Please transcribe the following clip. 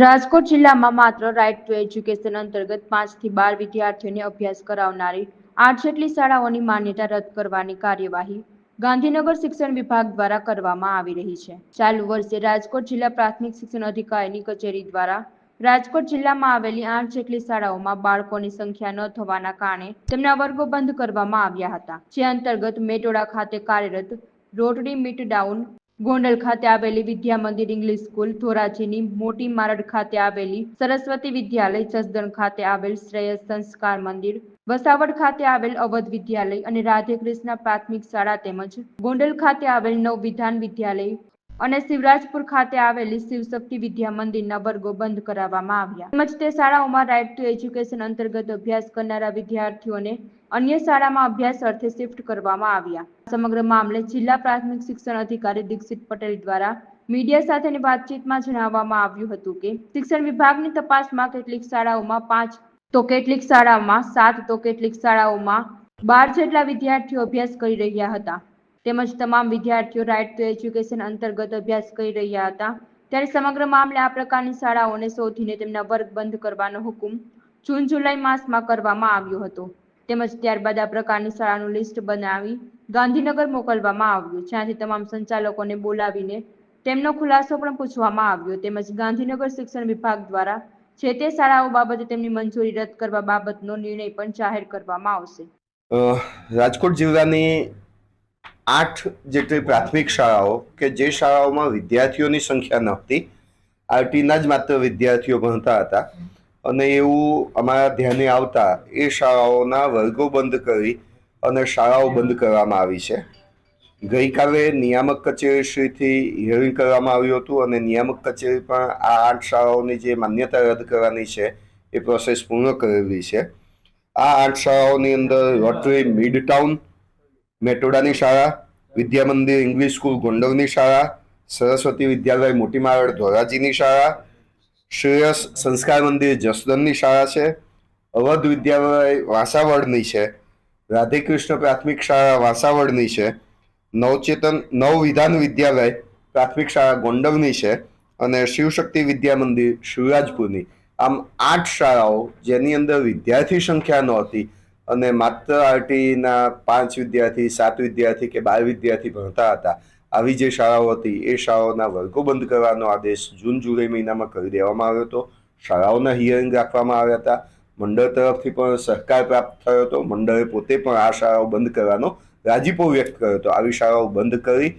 રાજકોટ જિલ્લામાં માત્ર right to education અંતર્ગત પાંચથી બાર વિદ્યાર્થીઓને અભ્યાસ કરાવનારી આઠ જેટલી શાળાઓની માન્યતા રદ કરવાની કાર્યવાહી ગાંધીનગર શિક્ષણ વિભાગ દ્વારા કરવામાં આવી રહી છે. ચાલુ વર્ષે રાજકોટ જિલ્લા પ્રાથમિક શિક્ષણ અધિકારીની કચેરી દ્વારા રાજકોટ જિલ્લામાં આવેલી આઠ જેટલી શાળાઓમાં બાળકોની સંખ્યા ન થવાના કારણે તેમના વર્ગો બંધ કરવામાં આવ્યા હતા. જે અંતર્ગત મેટોડા ખાતે કાર્યરત રોટરી મીટ ડાઉન ગોંડલ ખાતે આવેલી વિદ્યા મંદિર ઇંગ્લિશ સ્કૂલ, ધોરાજીની મોટી મારડ ખાતે આવેલી સરસ્વતી વિદ્યાલય, જસદણ ખાતે આવેલ શ્રેયસ સંસ્કાર મંદિર, વસાવડ ખાતે આવેલ અવધ વિદ્યાલય અને રાધે કૃષ્ણ પ્રાથમિક શાળા તેમજ ગોંડલ ખાતે આવેલ નવ વિધાન વિદ્યાલય. અને શિવરાજપુર ખાતે આવેલી શિવશક્તિ વિદ્યા મંદિરના વર્ગો બંધ કરાવવામાં આવ્યા. તેમજ તે શાળાઓમાં રાઇટ ટુ એજ્યુકેશન અંતર્ગત અભ્યાસ કરનારા વિદ્યાર્થીઓને અન્ય શાળામાં અભ્યાસ અર્થે શિફ્ટ કરવામાં આવ્યા. સમગ્ર મામલે જિલ્લા પ્રાથમિક શિક્ષણ અધિકારી દીક્ષિત પટેલ દ્વારા મીડિયા સાથેની વાતચીતમાં જણાવવામાં આવ્યું હતું કે, શિક્ષણ વિભાગની તપાસમાં કેટલીક શાળાઓમાં પાંચ તો કેટલીક શાળાઓમાં સાત તો કેટલીક શાળાઓમાં બાર જેટલા વિદ્યાર્થીઓ અભ્યાસ કરી રહ્યા હતા. તેમજ તમામ વિદ્યાર્થીઓ રાઇટ ટુ એજ્યુકેશન અંતર્ગત અભ્યાસ કરી રહ્યા હતા. ત્યારે સમગ્ર મામલે આ પ્રકારની શાળાઓને શોધીને તેમના વર્ગ બંધ કરવાનો હુકમ જૂન જુલાઈ માસમાં કરવામાં આવ્યો હતો. તેમજ ત્યારબાદ આ પ્રકારની શાળાનું લિસ્ટ બનાવી ગાંધીનગર મોકલવામાં આવ્યું, જ્યાંથી તમામ સંચાલકોને બોલાવીને તેમનો ખુલાસો પણ પૂછવામાં આવ્યો. તેમજ ગાંધીનગર શિક્ષણ વિભાગ દ્વારા જે તે શાળાઓ બાબતે તેમની મંજૂરી રદ કરવા બાબતનો નિર્ણય પણ જાહેર કરવામાં આવશે. રાજકોટ જિલ્લાની આઠ જેટલી પ્રાથમિક શાળાઓ કે જે શાળાઓમાં વિદ્યાર્થીઓની સંખ્યા નહોતી, આરટીના જ માત્ર વિદ્યાર્થીઓ ભણતા હતા. અને એવું અમારા ધ્યાને આવતા એ શાળાઓના વર્ગો બંધ કરી અને શાળાઓ બંધ કરવામાં આવી છે. ગઈકાલે નિયામક કચેરીશ્રીથી હિયરિંગ કરવામાં આવ્યું હતું અને નિયામક કચેરી પણ આ આઠ શાળાઓની જે માન્યતા રદ કરવાની છે એ પ્રોસેસ પૂર્ણ કરેલી છે. આ આઠ શાળાઓની અંદર રોટરી મિડ ટાઉન મેટોડાની શાળા, વિદ્યામંદિર ઇંગ્લિશ સ્કૂલ ગોંડલની શાળા, સરસ્વતી વિદ્યાલય મોટી માવડ ધોરાજીની શાળા, શ્રેયસ સંસ્કાર મંદિર જસદનની શાળા છે, અવધ વિદ્યાલય વાસાવડની છે, રાધેકૃષ્ણ પ્રાથમિક શાળા વાસાવડની છે, નવચેતન નવ વિધાન વિદ્યાલય પ્રાથમિક શાળા ગોંડલની છે અને શિવશક્તિ વિદ્યા મંદિર શિવરાજપુરની. આમ આઠ શાળાઓ જેની અંદર વિદ્યાર્થી સંખ્યા નહોતી અને માત્ર આરટીના પાંચ વિદ્યાર્થી, સાત વિદ્યાર્થી કે બાર વિદ્યાર્થી ભણતા હતા. આવી જે શાળાઓ હતી, એ શાળાઓના વર્ગો બંધ કરવાનો આદેશ જૂન, જુલાઈ મહિનામાં કરી દેવામાં આવ્યો હતો. શાળાઓના હિયરિંગ રાખવામાં આવ્યા હતા. મંડળ તરફથી પણ સહકાર પ્રાપ્ત થયો હતો. મંડળે પોતે પણ આ શાળાઓ બંધ કરવાનો રાજીપો વ્યક્ત કર્યો હતો. આવી શાળાઓ બંધ કરી